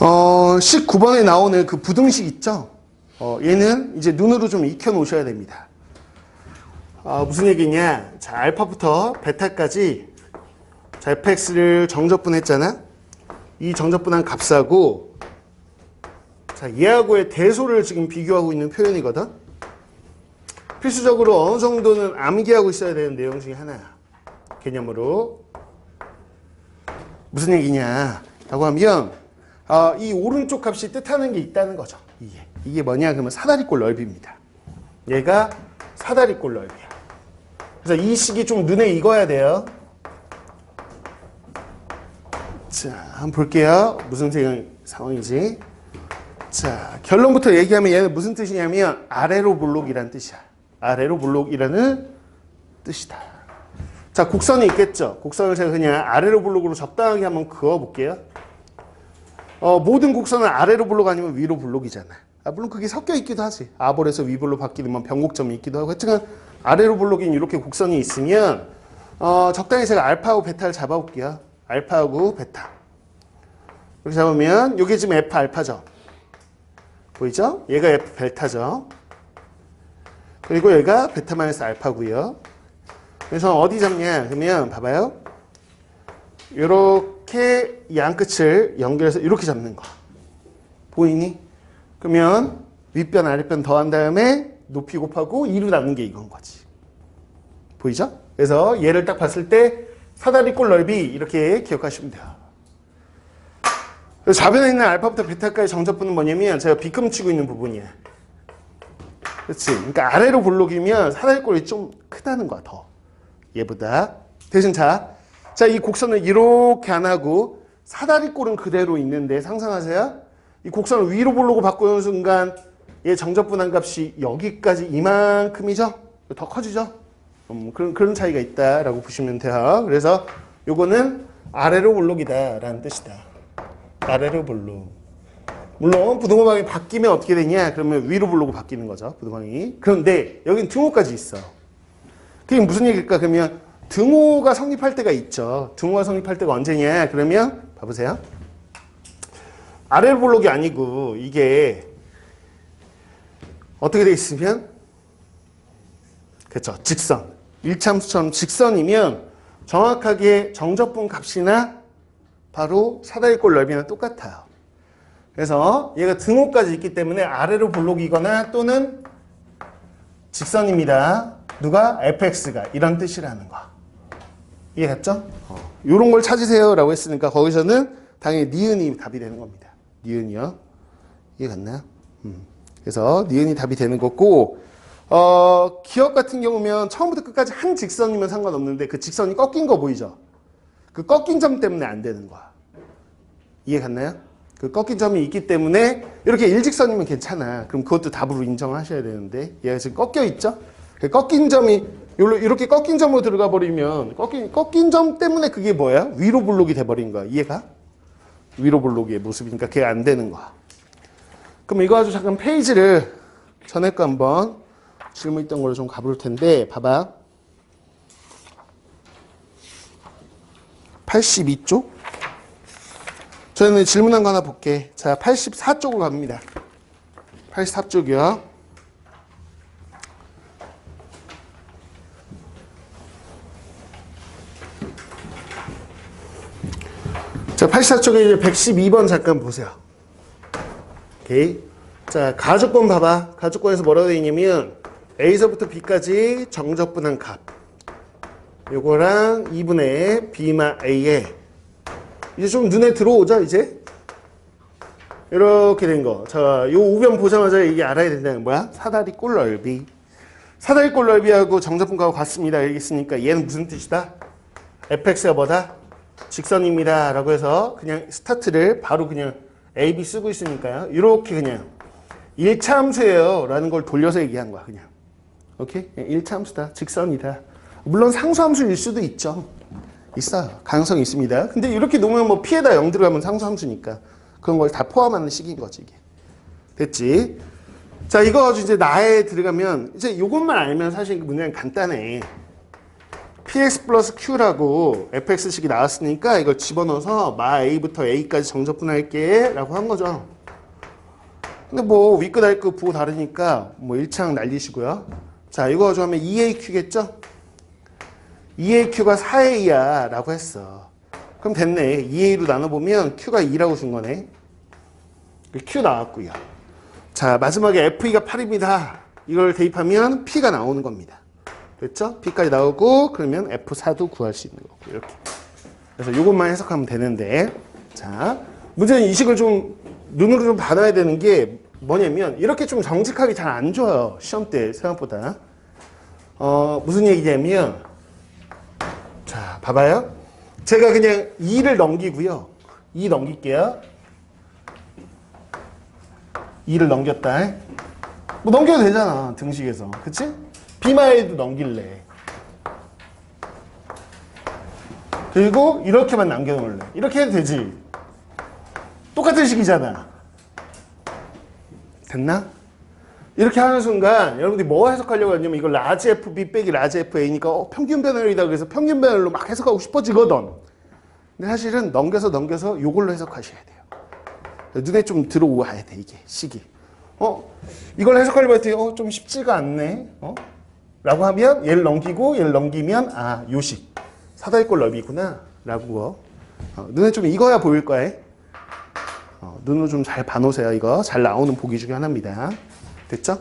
어, 19번에 나오는 그 부등식 있죠? 어, 얘는 이제 눈으로 좀 익혀 놓으셔야 됩니다. 아, 무슨 얘기냐? 자, 알파부터 베타까지 자, fx를 정적분했잖아? 이 정적분한 값하고 자, 얘하고의 대소를 지금 비교하고 있는 표현이거든? 필수적으로 어느 정도는 암기하고 있어야 되는 내용 중에 하나야. 개념으로. 무슨 얘기냐? 라고 하면, 아, 이 오른쪽 값이 뜻하는 게 있다는 거죠. 이게. 이게 뭐냐? 그러면 사다리꼴 넓이입니다. 얘가 사다리꼴 넓이야. 그래서 이 식이 좀 눈에 익어야 돼요. 자, 한번 볼게요. 무슨 생- 상황인지. 자, 결론부터 얘기하면 얘는 무슨 뜻이냐면 아래로 볼록이라는 뜻이야. 아래로 볼록이라는 뜻이다. 자, 곡선이 있겠죠. 곡선을 제가 그냥 아래로 볼록으로 적당하게 한번 그어 볼게요. 어, 모든 곡선은 아래로 볼록 아니면 위로 볼록이잖아. 아, 물론 그게 섞여 있기도 하지. 아볼에서 위볼로 바뀌는 뭐 변곡점이 있기도 하고. 하여튼 아래로 볼록인 이렇게 곡선이 있으면 어, 적당히 제가 알파하고 베타를 잡아볼게요. 알파하고 베타. 이렇게 잡으면 이게 지금 F 알파죠. 보이죠? 얘가 F 벨타죠. 그리고 얘가 베타 마이너스 알파고요. 그래서 어디 잡냐? 그러면 봐봐요. 이렇게 이 안끝을 연결해서 이렇게 잡는 거. 보이니? 그러면 윗변 아랫변 더한 다음에 높이 곱하고 2로 나눈 게 이건 거지. 보이죠? 그래서 얘를 딱 봤을 때 사다리꼴 넓이 이렇게 기억하시면 돼요. 좌변에 있는 알파부터 베타까지 정적분은 뭐냐면 제가 비금치고 있는 부분이야. 그렇지. 그러니까 아래로 볼록이면 사다리꼴이 좀 크다는 거야, 더. 얘보다. 대신 자, 자, 이 곡선을 이렇게 안 하고 사다리꼴은 그대로 있는데 상상하세요? 이 곡선을 위로 볼록으로 바꾸는 순간 얘 정적분한 값이 여기까지 이만큼이죠? 더 커지죠? 음, 그런, 그런 차이가 있다라고 보시면 돼요. 그래서 요거는 아래로 볼록이다 라는 뜻이다. 아래로 볼록. 물론 부등호방이 바뀌면 어떻게 되냐? 그러면 위로 볼록으로 바뀌는 거죠. 부등호방이. 그런데 여긴 등호까지 있어. 그게 무슨 얘기일까? 그러면 등호가 성립할 때가 있죠. 등호가 성립할 때가 언제냐? 그러면 봐보세요. 아래로 볼록이 아니고 이게 어떻게 돼 있으면 그렇죠. 직선. 일참수처럼 직선이면 정확하게 정적분 값이나 바로 사다리꼴 넓이나 똑같아요. 그래서 얘가 등호까지 있기 때문에 아래로 볼록이거나 또는 직선입니다. 누가? fx가 이런 뜻이라는 거. 이해갔죠? 어. 이런 걸 찾으세요 라고 했으니까 거기서는 당연히 니은이 답이 되는 겁니다. 니은이요. 이해갔나요? 음. 그래서 니은이 답이 되는 거고 어, 기억 같은 경우면 처음부터 끝까지 한 직선이면 상관없는데 그 직선이 꺾인 거 보이죠? 그 꺾인 점 때문에 안 되는 거야. 이해 갔나요? 그 꺾인 점이 있기 때문에 이렇게 일직선이면 괜찮아. 그럼 그것도 답으로 인정하셔야 되는데 얘가 지금 꺾여 있죠? 그 꺾인 점이 이렇게 꺾인 점으로 들어가 버리면 꺾인, 꺾인 점 때문에 그게 뭐야? 위로 볼록이 돼버린 거야. 이해가? 위로 볼록의 모습이니까 그게 안 되는 거야. 그럼 이거 가지고 잠깐 페이지를 전에 거 한번 질문 있던 걸로 좀 가볼 텐데 봐봐. 82쪽. 저는 질문한 거 하나 볼게. 자, 84쪽으로 갑니다. 84쪽이요. 자, 84쪽에 이제 112번 잠깐 보세요. 오케이. 자, 가족권 봐봐. 가족권에서 뭐라고 되어 있냐면 A서부터 B까지 정적분한 값. 요거랑 2분의 B마 A에 이제 좀 눈에 들어오죠, 이제? 이렇게 된 거. 자, 요 우변 보자마자 이게 알아야 된다는 뭐야? 사다리 꼴 넓이. 사다리 꼴 넓이하고 정적분하고 같습니다. 여기 있으니까 얘는 무슨 뜻이다? fx가 뭐다? 직선입니다. 라고 해서 그냥 스타트를 바로 그냥 a, b 쓰고 있으니까요. 이렇게 그냥 1차 함수예요. 라는 걸 돌려서 얘기한 거야, 그냥. 오케이? 1차 함수다. 직선이다. 물론 상수함수일 수도 있죠. 있어요. 가능성이 있습니다. 근데 이렇게 놓으면 뭐 피에다 0 들어가면 상수함수니까 그런 걸 다 포함하는 식인 거지, 이게. 됐지? 자, 이거 이제 나에 들어가면 이제 이것만 알면 사실 그 문제는 간단해. Px 플러스 q라고 fx식이 나왔으니까 이걸 집어넣어서 마 a부터 a까지 정적분할게 라고 한 거죠. 근데 뭐 윗끝 아랫끝 부호 다르니까 뭐 일창 날리시고요. 자 이거 가져가면 2aq겠죠? 2aq가 4a야 라고 했어. 그럼 됐네. 2a로 나눠보면 q가 2라고 준 거네. q 나왔고요. 자 마지막에 fe가 8입니다. 이걸 대입하면 p가 나오는 겁니다. 됐죠? p까지 나오고 그러면 f4도 구할 수 있는 거고 이렇게. 그래서 이것만 해석하면 되는데 자 문제는 이 식을 좀 눈으로 좀 받아야 되는 게 뭐냐면 이렇게 좀 정직하게 잘 안 줘요 시험 때 생각보다 어 무슨 얘기냐면 자 봐봐요 제가 그냥 2를 넘기고요 2 넘길게요 2를 넘겼다 뭐 넘겨도 되잖아 등식에서 그치? B마일도 넘길래. 그리고 이렇게만 남겨놓을래. 이렇게 해도 되지. 똑같은 식이잖아. 됐나? 이렇게 하는 순간 여러분들이 뭐 해석하려고 하냐면 이걸 라지 FB 빼기 라지 FA니까 어, 평균 배열이다 그래서 평균 배열로 막 해석하고 싶어지거든. 근데 사실은 넘겨서 넘겨서 이걸로 해석하셔야 돼요. 눈에 좀 들어와야 돼 이게 식이. 어? 이걸 해석하려고 했더니 어, 좀 쉽지가 않네. 어? 라고 하면 얘를 넘기고 얘를 넘기면 아 요식. 사다리꼴 넓이구나 라고 어, 눈에 좀 익어야 보일 거야. 어, 눈으로 좀 잘 봐놓으세요 이거. 잘 나오는 보기 중에 하나입니다. 됐죠?